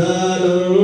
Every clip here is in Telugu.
Hello.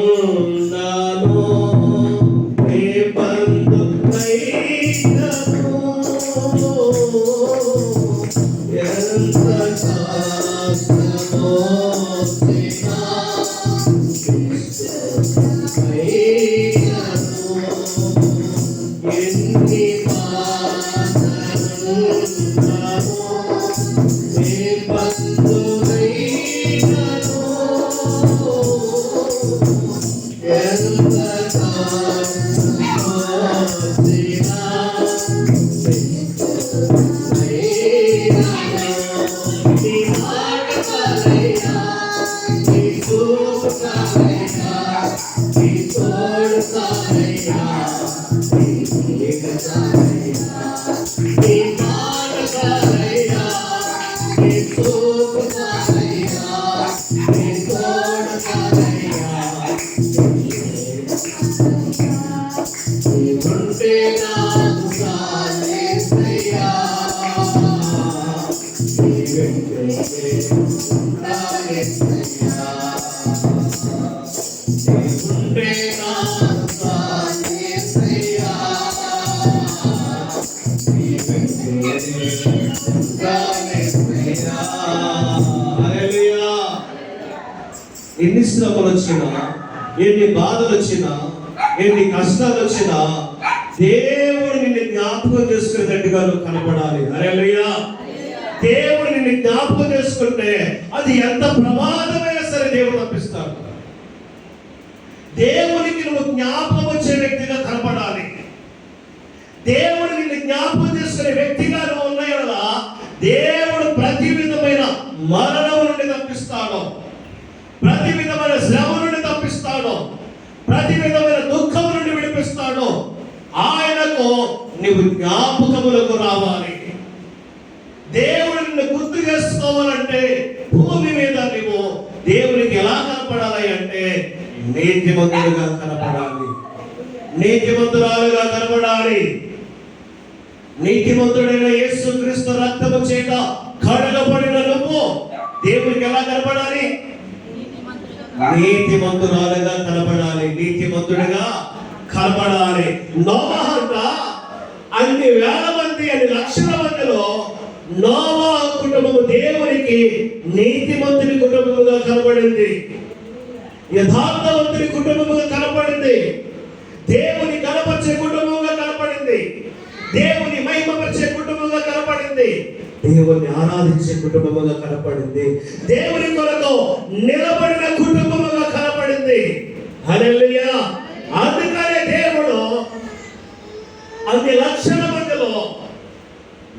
ఎన్ని శ్రమలు వచ్చినా ఎన్ని బాధలు వచ్చినా ఎన్ని కష్టాలు వచ్చినా దేవుడు నిన్ను జ్ఞాపకం చేసుకునేటట్టుగా నువ్వు కనపడాలి. అరేలయ్యా దేవుడు నిన్ను జ్ఞాపకం చేసుకుంటే అది ఎంత ప్రమాదమైనా సరే దేవుడు తప్పిస్తాడు. దేవునికి నువ్వు జ్ఞాపకం వచ్చే వ్యక్తిగా కనపడాలి. దేవుడు నిన్ను జ్ఞాపకం చేసుకునే వ్యక్తిగా నువ్వు ఉన్నాయనగా దేవుడు ప్రతి విధమైన మరణం నుండి తప్పిస్తాడు. ప్రతి విధమైన శ్రమ నుండి తప్పిస్తాడు. ప్రతి విధమైన దుఃఖం నుండి విడిపిస్తాడు. ఆయనకు నీవు జ్ఞాపకములకు రావాలి. దేవుడు నిన్ను గుర్తు చేసుకోవాలంటే భూమి మీద నువ్వు దేవునికి ఎలా కనపడాలి అంటే నీతిమంతుడుగా కనపడాలి. నీతిమంతురాలుగా కనపడాలి. నీతిమంతుడైన యేసు క్రీస్తు రక్తము చేత కడగబడిన నువ్వు దేవునికి ఎలా కనపడాలి? నీతిమంతురాలుగా కనపడాలి. నీతిమంతుడిగా కనపడాలి. నోమహంట అన్ని వేల మంది అన్ని లక్షల మందిలో నోవా కుటుంబము దేవునికి నీతిమంతుని కుటుంబముగా కనపడింది యథార్థవంతుని కుటుంబముగా కనపడింది దేవుని కనపరిచే కుటుంబంగా కనపడింది దేవుని మహిమపరిచే కుటుంబంగా కనపడింది దేవుని ఆరాధించే కుటుంబముగా కనపడింది దేవుని కొరకు నిలబడిన కుటుంబముగా కనపడింది హల్లెలూయా! అందుకనే దేవుడు అన్ని లక్షల మందిలో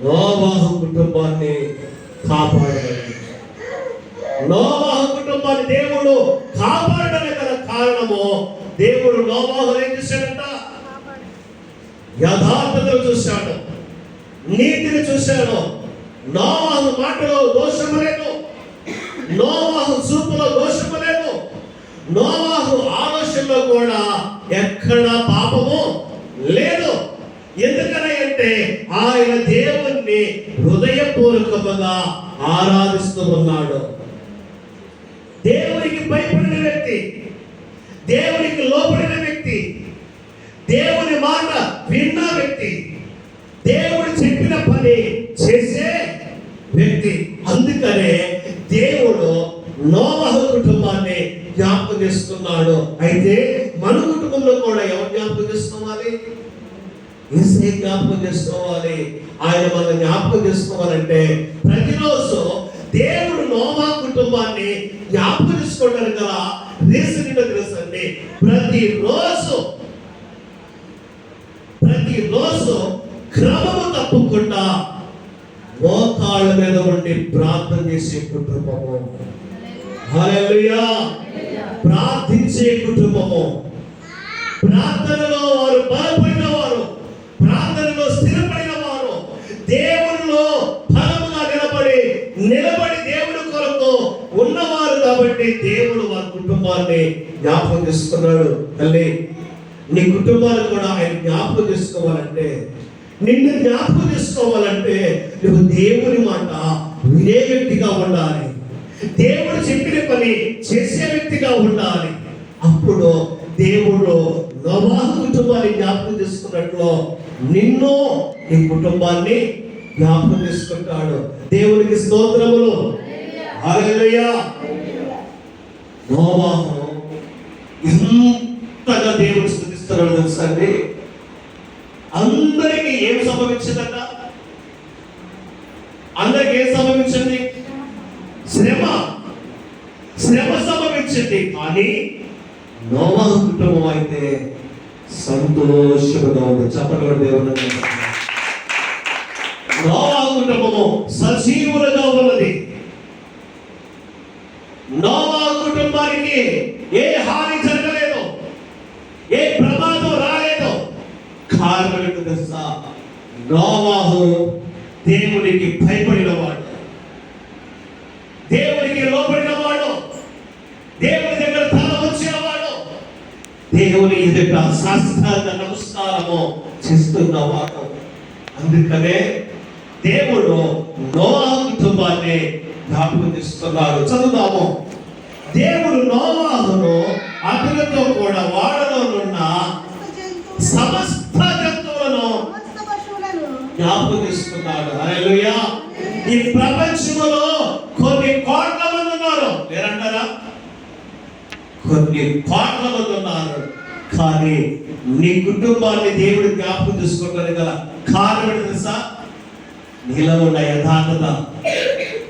నోవాహు కుటుంబాన్ని కాపాడాడు నోవాహు కుటుంబాన్ని దేవుడు కాపాడడమే గల కారణము. దేవుడు నోవాహు ఏం చేశాడంట? యథార్థతను చూశాడు. నీతిని చూశాడు. నోవాహు మాటలో దోషము లేదు. నోవాహు చూపులో దోషము లేదు. నోవాహు ఆలోచనలో కూడా ఎక్కడ పాపము లేదు. ఎందుకనే అంటే ఆయన దేవుణ్ణి హృదయపూర్వకముగా ఆరాధిస్తూ ఉన్నాడు. దేవునికి భయపడిన వ్యక్తి దేవునికి లోపడిన వ్యక్తి దేవుని మాట విన్న వ్యక్తి దేవుడు చెప్పిన పని చేసే వ్యక్తి. అందుకనే దేవుడు నోవహ కుటుంబాన్ని జ్ఞాపకం చేస్తున్నాడు. అయితే మన కుటుంబంలో కూడా ఎవరు జ్ఞాపకం చేసుకోవాలి ఏసే జ్ఞాపకం చేసుకోవాలి. ఆయన మనం జ్ఞాపకం చేసుకోవాలంటే ప్రతిరోజు దేవుడు నోమా కుటుంబాన్ని జ్ఞాపకం చేసుకోవడానికి గల రీజన్ ఏంటో తెలుసండి? ప్రతిరోజు ప్రతిరోజు క్రమము తప్పకుండా మోకాళ్ళ మీద ఉండి ప్రార్థన చేసే కుటుంబము. ప్రార్థించే కుటుంబము. ప్రార్థనలో వారు బలపడిన దేవుడు వారి కుటుంబాన్ని జ్ఞాపకం చేసుకున్నాడు. తల్లి నీ కుటుంబాన్ని కూడా ఆయన జ్ఞాపకం చేసుకోవాలంటే నిన్ను జ్ఞాపకం చేసుకోవాలంటే నువ్వు దేవుని మాట వినే వ్యక్తిగా ఉండాలి. దేవుడు చెప్పిన పని చేసే వ్యక్తిగా ఉండాలి. అప్పుడు దేవుడు నవాహ కుటుంబాన్ని జ్ఞాపకం చేసుకున్నట్లు నిన్ను నీ కుటుంబాన్ని జ్ఞాపకం చేసుకుంటాడు. దేవునికి స్తోత్రములు. అలయ్యా నోవాహు ఎంతగా దేవుడు స్థుతిస్తున్నాడు తెలుసా అండి? అందరికీ ఏం సంభవించిందట? అందరికి ఏం సంభవించింది? శ్రమ. శ్రమ సంభవించింది. కానీ నోవా కుటుంబం అయితే సంతోషంగా ఉంది. చెప్పగలడు దేవుడు నోవా కుటుంబము సజీవులుగా ఉన్నది. నోవా కుటుంబానికి ఏ హాని జరగలేదు ఏ ప్రమాదం రాలేదు. కారణం తెలుసా? నోవాహు దేవునికి భయపడిన వాడు దేవునికి లోపడిన వాడు దేవుని దగ్గర తల వచ్చినవాడు దేవుని ఎదుట శాస్త్రాంత నమస్కారము చేస్తున్నవాడు. అందుకనే దేవుడు నోవాహు కుటుంబాన్ని జ్ఞాపకం చేస్తున్నారు చదువుదాము. దేవుడు నోవాహును అతనితో కూడా వాడలోనున్న సమస్త జంతువులను జ్ఞాపకం చేసుకున్నాడు హల్లెలూయా. ఈ ప్రపంచంలో కొన్ని కోట్ల మంది ఉన్నారు. లేరంటారా? కొన్ని కోట్ల మంది ఉన్నారు. కానీ నీ కుటుంబాన్ని దేవుడు జ్ఞాపకం తీసుకుంటారు కదా. కారణం తెలుసా? నీలో ఉన్న యథార్థత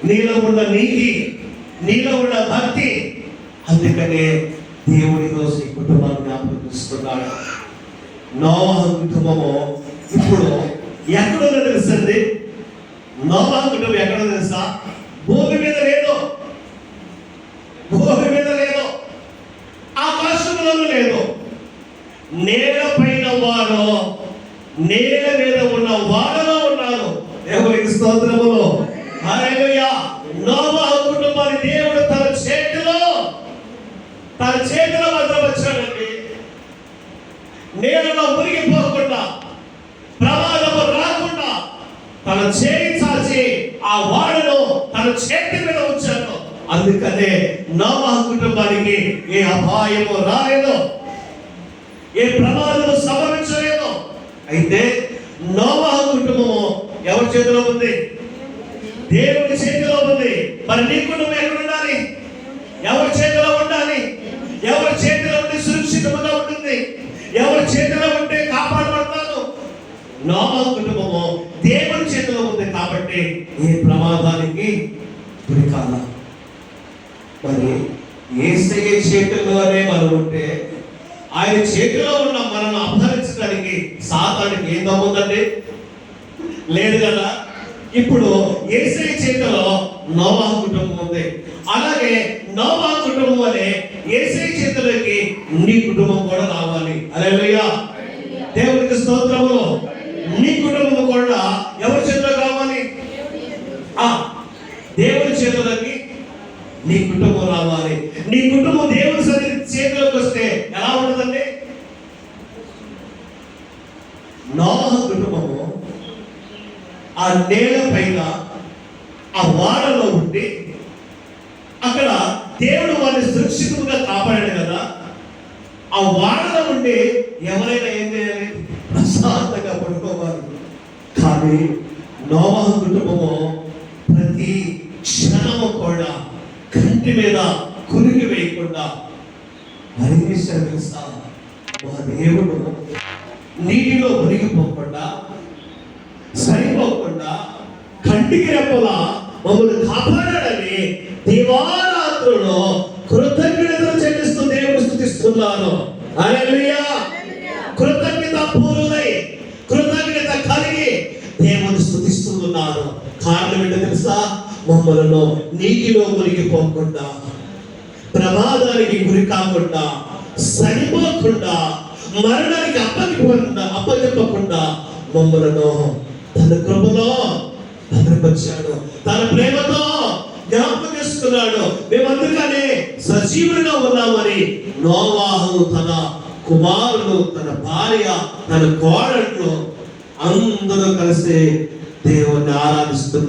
నీలో ఉన్న నీతి నీలో ఉన్న భక్తి. అందుకనే దేవుడి రోజు ఈ కుటుంబాన్ని జ్ఞాపకం చూస్తున్నాడు నోవాహ కుటుంబము ఇప్పుడు ఎక్కడుందో తెలుస్తుంది. నోవాహ కుటుంబం ఎక్కడ తెలుసా? భూమి మీద లేదు. భూమి మీద లేదు. ఆకాశంలో లేదు. నేల పైన వారు నేల మీద ఉన్న వాడలో ఉన్నారు దేవునికి స్తోత్రములు. హల్లెలూయా నోవాహ కుటుంబాన్ని దేవుడు తన చేతిలో తన చేతిలో భద్రపరిచాడండి నేలలో మునిగిపోకుండా ప్రమాదము రాకుండా తన చేయి చాచి ఆ వాడను తన చేతి మీద ఉంచాను. అందుకనే నోవాహ కుటుంబానికి ఏ అపాయము రాలేదు. ఏ ప్రమాదము సంభవించలేదు. అయితే నోవాహ కుటుంబము ఎవరి చేతిలో ఉంది? దేవుని చేతిలో ఉంది. మరి నీ కుటుంబం ఎక్కడ ఉండాలి ఎవరి చేతిలో ఉండాలి ఎవరి చేతిలో ఉండి సురక్షితంగా ఉంటుంది ఎవరి చేతిలో ఉంటే కాపాడబడతాను నోమా కుటుంబము దేవుని చేతిలో ఉంది కాబట్టి ఏ ప్రమాదానికి గురి కాల మరి ఏసయ్య చేతిలోనే మనం ఉంటే ఆయన చేతిలో ఉన్న మనల్ని అపహరించడానికి సాతానికి ఏం దమ్ముందండి లేదు కదా? ఇప్పుడు ఏసై చేతిలో నోవా కుటుంబం ఉంది. అలాగే నోవా కుటుంబం వలె ఏసై చేతిలోకి నీ కుటుంబం కూడా రావాలి. అరే దేవునికి స్తోత్రములు నీ కుటుంబం కూడా ఎవరి చేతిలో కావాలి ఆ దేవుని చేతిలోకి నీ కుటుంబం రావాలి నీ కుటుంబం దేవుని సన్నిధి చేతిలోకి వస్తే ఎలా ఉంటుందండి నోవా కుటుంబము ఆ నేల పైన ఆ వాడలో ఉండి అక్కడ దేవుడు వారిని సురక్షితంగా కాపాడాడు కదా. ఆ వాడలో ఉండి ఎవరైనా ఏం చేయాలి? ప్రశాంతంగా పడుకోవాలి. కానీ నోవాహ కుటుంబము ప్రతి క్షణము కూడా కంటి మీద కురికి వేయకుండా మరిన్ని శ్రమిస్తా మా దేవుడు నీటిలో మునిగిపోకుండా సరిపోకుండా కంటికి రెప్పలా మమ్మల్ని కాపాడాడని దివారాత్రులో కృతజ్ఞతలు చెల్లిస్తూ దేవుడు స్థుతిస్తున్నాను. హల్లెలూయా. కృతజ్ఞత పూర్వులై కృతజ్ఞత కలిగి దేవుని స్థుతిస్తున్నారు కారణం ఏంటో తెలుసా? మమ్మలను నీటిలో మునిగిపోకుండా ప్రమాదానికి గురి కాకుండా సరిపోకుండా మరణానికి అప్పగిపోకుండా అప్పచెప్పకుండా మమ్మలను తన కృపలో భద్రపరిచాడు తన ప్రేమతో జ్ఞాపకం చేసుకున్నాడు. మేమందుకనే సజీవులుగా ఉన్నామని నోవాహు తన కుమారులు తన భార్య తన కోడళ్ళు అందరూ కలిసి దేవుణ్ణి ఆరాధిస్తున్నారు.